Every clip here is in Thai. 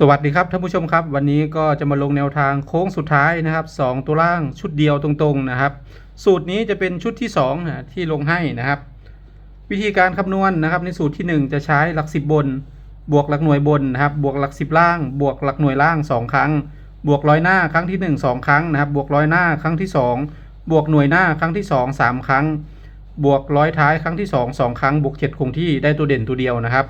สวัสดีครับท่านผู้ชมครับ วันนี้ก็จะมาลงแนวทางโค้งสุดท้ายนะครับสองตัวล่างชุดเดียวตรงๆนะครับ สูตรนี้จะเป็นชุดที่สองนะที่ลงให้นะครับ วิธีการคำนวณนะครับ ในสูตรที่หนึ่งจะใช้หลักสิบบน บวกหลักหน่วยบนนะครับ บวกหลักสิบล่าง บวกหลักหน่วยล่างสองครั้ง บวกร้อยหน้าครั้งที่หนึ่งสองครั้งนะครับ บวกร้อยหน้าครั้งที่สองบวกหน่วยหน้าครั้งที่สองสามครั้ง บวกร้อยท้ายครั้งที่สองสองครั้ง บวกเจ็ดคงที่ได้ตัวเด่นตัวเดียวนะครับ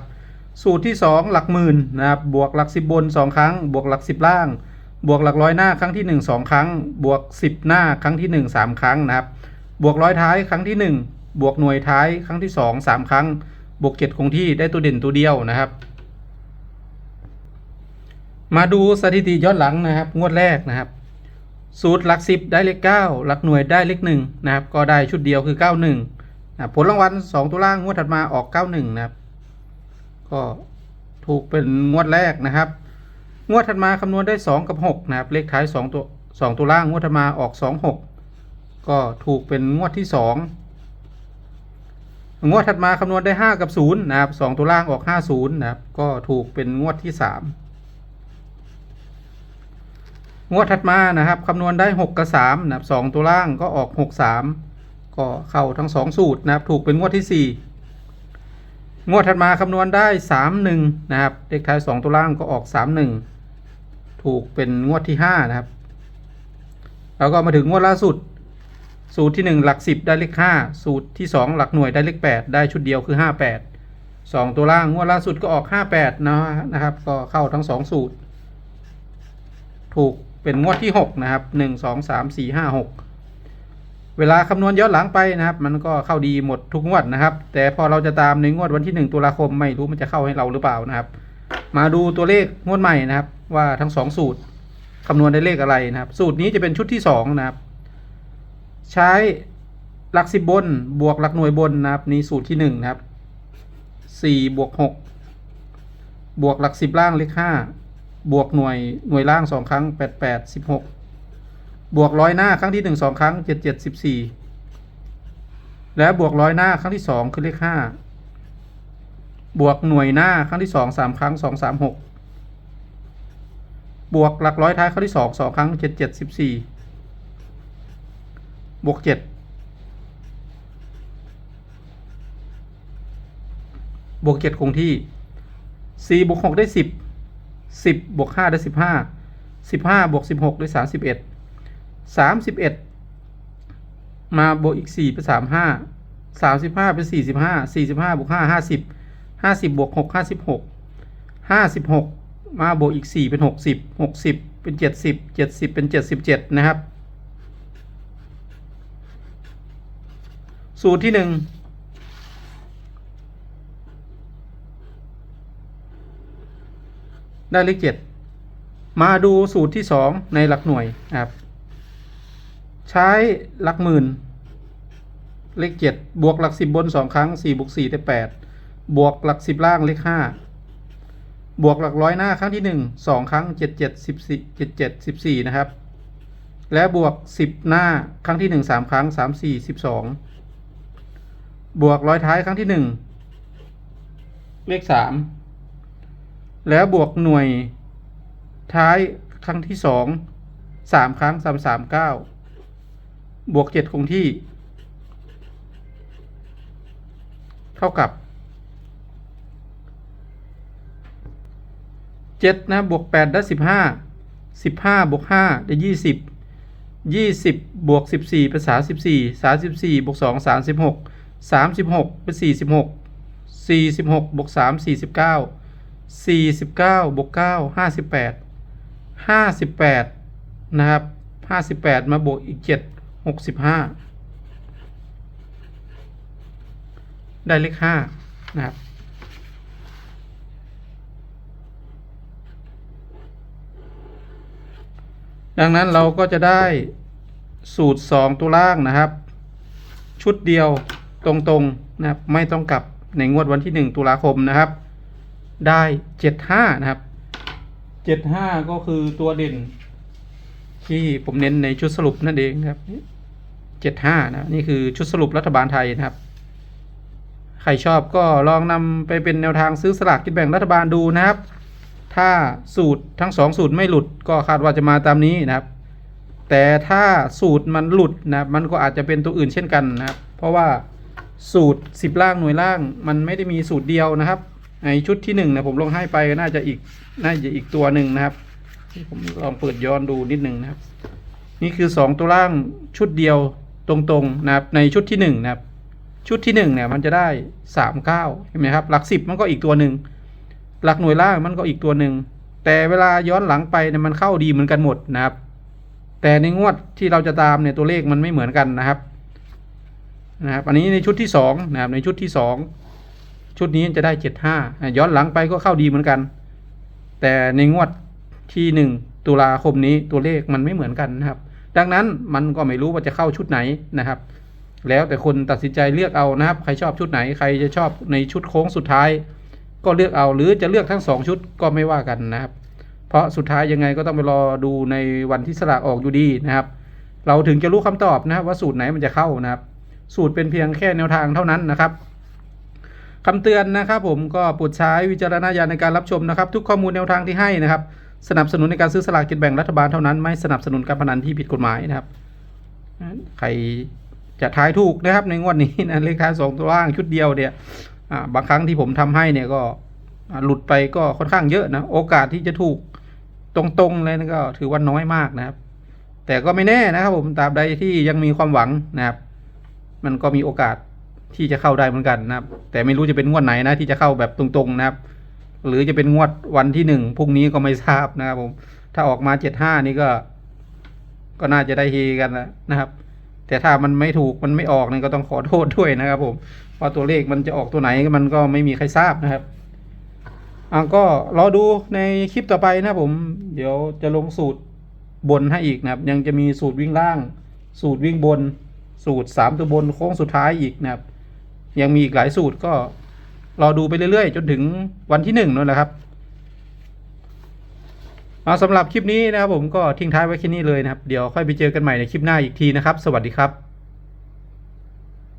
สูตรที่ 2 หลักหมื่นนะครับบวกหลักสิบบน 2 ครั้ง บวกหลักสิบล่าง บวกหลักร้อยหน้าครั้งที่ 1 2 ครั้ง บวก 10 หน้าครั้งที่ 1 3 ครั้งนะครับ บวกร้อยท้ายครั้งที่ 1 บวกหน่วยท้ายครั้งที่ 2 3 ครั้ง บวกเจ็ดคงที่ได้ตัวเด่นตัวเดียวนะครับ มาดูสถิติย้อนหลังนะครับ งวดแรกนะครับ สูตรหลักสิบได้เลข 9 หลักหน่วยได้เลขหนึ่งนะครับ ก็ได้ชุดเดียวคือ 91นะผลรางวัล2ตัวล่างงวดถัดมาออก 91นะครับ ก็ถูกเป็นงวดแรกนะครับ งวดถัดมาคำนวณได้ 2 กับ 6 นะครับ เลขท้าย 2 ตัว 2 ตัวล่างงวดถัดมาออก 2 6 ก็ถูกเป็นงวดที่ 2 งวดถัดมาคำนวณได้ 5 กับ 0 นะครับ 2 ตัวล่างออก 50 นะครับ ก็ถูกเป็นงวดที่ 3 งวดถัดมานะครับคำนวณได้ 6 กับ3นะครับ 2 ตัวล่างก็ออก 6 3 ก็เข้าทั้ง 2 สูตรนะครับ ถูกเป็นงวดที่ 4 งวดถัดมาคำนวณได้สามหนึ่งนะครับ เลขท้ายสองตัวล่างก็ออกสามหนึ่งถูกเป็นงวดที่ห้านะครับ แล้วก็มาถึงงวดล่าสุด สูตรที่หนึ่งหลักสิบได้เลขห้าสูตรที่สองหลักหน่วยได้เลขแปดได้ชุดเดียวคือห้าแปดสองตัวล่างงวดล่าสุดก็ออกห้าแปดนะนะครับ ก็เข้าทั้งสองสูตร ถูกเป็นงวดที่หกนะครับหนึ่งสองสามสี่ห้าหก เวลาคำนวณย้อนหลังไปนะครับ มันก็เข้าดีหมดทุกงวดนะครับ แต่พอเราจะตามในงวดวันที่ 1 ตุลาคมไม่รู้มันจะเข้าให้เราหรือเปล่านะครับ มาดูตัวเลขงวดใหม่นะครับ ว่าทั้งสองสูตรคำนวณได้เลขอะไรนะครับ สูตรนี้จะเป็นชุดที่สองนะครับ ใช้หลักสิบบนบวกหลักหน่วยบนนะครับนี่สูตรที่หนึ่งนะครับสี่บวกหกบวกหลักสิบล่างเลขห้าบวกหน่วยหน่วยล่างสองครั้งแปดแปดสิบหก บวกร้อยหน้าครั้งที่หนึ่งสองครั้งเจ็ดเจ็ดสิบสี่และบวกร้อยหน้าครั้งที่สองคือเลขห้าบวกหน่วยหน้าครั้งที่สองสามครั้งสองสามหกบวกหลักร้อยท้ายครั้งที่สองสองครั้งเจ็ดเจ็ดสิบสี่บวกเจ็ดบวกเจ็ดคงที่สี่บวกหกได้สิบสิบบวกห้าได้สิบห้าสิบห้าบวกสิบหกได้สามสิบเอ็ด สามสิบเอ็ดมาบวกอีกสี่เป็นสามห้าสามสิบห้าเป็นสี่สิบห้าสี่สิบห้าบวกห้าห้าสิบห้าสิบบวกหกห้าสิบหกห้าสิบหกมาบวกอีกสี่เป็นหกสิบหกสิบเป็นเจ็ดสิบเจ็ดสิบเป็นเจ็ดสิบเจ็ดนะครับ สูตรที่หนึ่งได้เลขเจ็ดมาดูสูตรที่สองในหลักหน่วยนะครับ ใช้หลักหมื่น เลขเจ็ดบวกหลักสิบบนสองครั้งสี่บวกสี่ได้แปดบวกหลักสิบล่างเลขห้าบวกหลักร้อยหน้าครั้งที่หนึ่งสองครั้งเจ็ดเจ็ดสิบสี่เจ็ดเจ็ดสิบสี่นะครับ และบวกสิบหน้าครั้งที่หนึ่งสามครั้งสามสี่สิบสองบวกร้อยท้ายครั้งที่หนึ่งเลขสามแล้วบวกหน่วยท้ายครั้งที่สองสามครั้งสามสามเก้า บวกเจ็ดคงที่ เท่ากับเจ็ดนะบวกแปดได้สิบห้าสิบห้าบวกห้าได้ยี่สิบยี่สิบบวกสิบสี่เป็นสามสิบสี่สามสิบสี่บวกสองสามสิบหกสามสิบหกเป็นสี่สิบหกสี่สิบหกบวกสามสี่สิบเก้าสี่สิบเก้าบวกเก้าห้าสิบแปดห้าสิบแปดนะครับห้าสิบแปดมาบวกอีกเจ็ด หกสิบห้าได้เลขห้านะครับ ดังนั้นเราก็จะได้สูตรสองตัวล่างนะครับ ชุดเดียวตรงๆนะครับ ไม่ต้องกลับในงวดวันที่หนึ่งตุลาคมนะครับ ได้เจ็ดห้านะครับเจ็ดห้าก็คือตัวเด่น ที่ผมเน้นในชุดสรุปนั่นเองครับ เจ็ดห้านะนี่คือชุดสรุปรัฐบาลไทยนะครับ ใครชอบก็ลองนำไปเป็นแนวทางซื้อสลากกินแบ่งรัฐบาลดูนะครับ ถ้าสูตรทั้งสองสูตรไม่หลุดก็คาดว่าจะมาตามนี้นะครับ แต่ถ้าสูตรมันหลุดนะมันก็อาจจะเป็นตัวอื่นเช่นกันนะครับ เพราะว่าสูตร 10 ล่างหน่วยล่าง มันไม่ได้มีสูตรเดียวนะครับในชุดที่1นะผมลงให้ไปก็น่าจะอีกน่าจะอีกตัวหนึ่งนะครับผมลองเปิดย้อนดูนิดหนึ่งนะครับ นี่คือ 2 ตัวล่างชุดเดียว ตรงๆนะครับในชุดที่1นะครับชุดที่1เนี่ยมันจะได้ 3 9เห็นไหมครับหลัก 10 มันก็อีกตัวหนึ่งหลักหน่วยล่างมันก็อีกตัวหนึ่งแต่เวลาย้อนหลังไปเนี่ยมันเข้าดีเหมือนกันหมดนะครับ แต่ในงวดที่เราจะตามเนี่ยตัวเลขมันไม่เหมือนกันนะครับนะครับอันนี้ในชุดที่สองนะครับในชุดที่สองชุดนี้จะได้เจ็ดห้าย้อนหลังไปก็เข้าดีเหมือนกัน แต่ในงวดที่หนึ่งตุลาคมนี้ตัวเลขมันไม่เหมือนกันนะครับ ดังนั้นมันก็ไม่รู้ว่าจะเข้าชุดไหนนะครับ แล้วแต่คนตัดสินใจเลือกเอานะครับ ใครชอบชุดไหนใครจะชอบในชุดโค้งสุดท้าย ก็เลือกเอาหรือจะเลือกทั้งสองชุดก็ไม่ว่ากันนะครับ เพราะสุดท้ายยังไงก็ต้องไปรอดูในวันที่สลากออกอยู่ดีนะครับ เราถึงจะรู้คำตอบนะครับว่าสูตรไหนมันจะเข้านะครับ สูตรเป็นเพียงแค่แนวทางเท่านั้นนะครับคำเตือนนะครับผมก็โปรดใช้วิจารณญาณในการรับชมนะครับ ทุกข้อมูลแนวทางที่ให้นะครับ สนับสนุนในการซื้อสลากกินแบ่งรัฐบาลเท่านั้น ไม่สนับสนุนการพนันที่ผิดกฎหมายนะครับ ใครจะทายถูกนะครับในงวดนี้นะเลขท้ายสองตัวล่างชุดเดียวเนี่ยอ่าบางครั้งที่ผมทำให้เนี่ยก็อ่าหลุดไปก็ค่อนข้างเยอะนะโอกาสที่จะถูกตรงๆเลยนะก็ถือว่าน้อยมากนะครับ แต่ก็ไม่แน่นะครับผมตราบใดที่ยังมีความหวังนะครับ มันก็มีโอกาสที่จะเข้าได้เหมือนกันนะครับ แต่ไม่รู้จะเป็นงวดไหนนะที่จะเข้าแบบตรงๆนะครับ หรือจะเป็นงวดวันที่หนึ่งพรุ่งนี้ก็ไม่ทราบนะครับผม ถ้าออกมาเจ็ดห้านี่ก็ ก็น่าจะได้เฮกันแล้วนะครับ แต่ถ้ามันไม่ถูกมันไม่ออกนี่ก็ต้องขอโทษด้วยนะครับผมเพราะตัวเลขมันจะออกตัวไหนมันก็ไม่มีใครทราบนะครับอ่าก็รอดูในคลิปต่อไปนะผม เดี๋ยวจะลงสูตรบนให้อีกนะครับ ยังจะมีสูตรวิ่งล่าง สูตรวิ่งบน สูตรสามตัวบนโค้งสุดท้ายอีกนะครับ ยังมีอีกหลายสูตรก็ รอดูไปเรื่อยๆ จนถึงวันที่หนึ่งนั่นแหละครับเอาสำหรับคลิปนี้นะครับผมก็ทิ้งท้ายไว้แค่นี้เลยนะครับ เดี๋ยวค่อยไปเจอกันใหม่ในคลิปหน้าอีกทีนะครับ สวัสดีครับ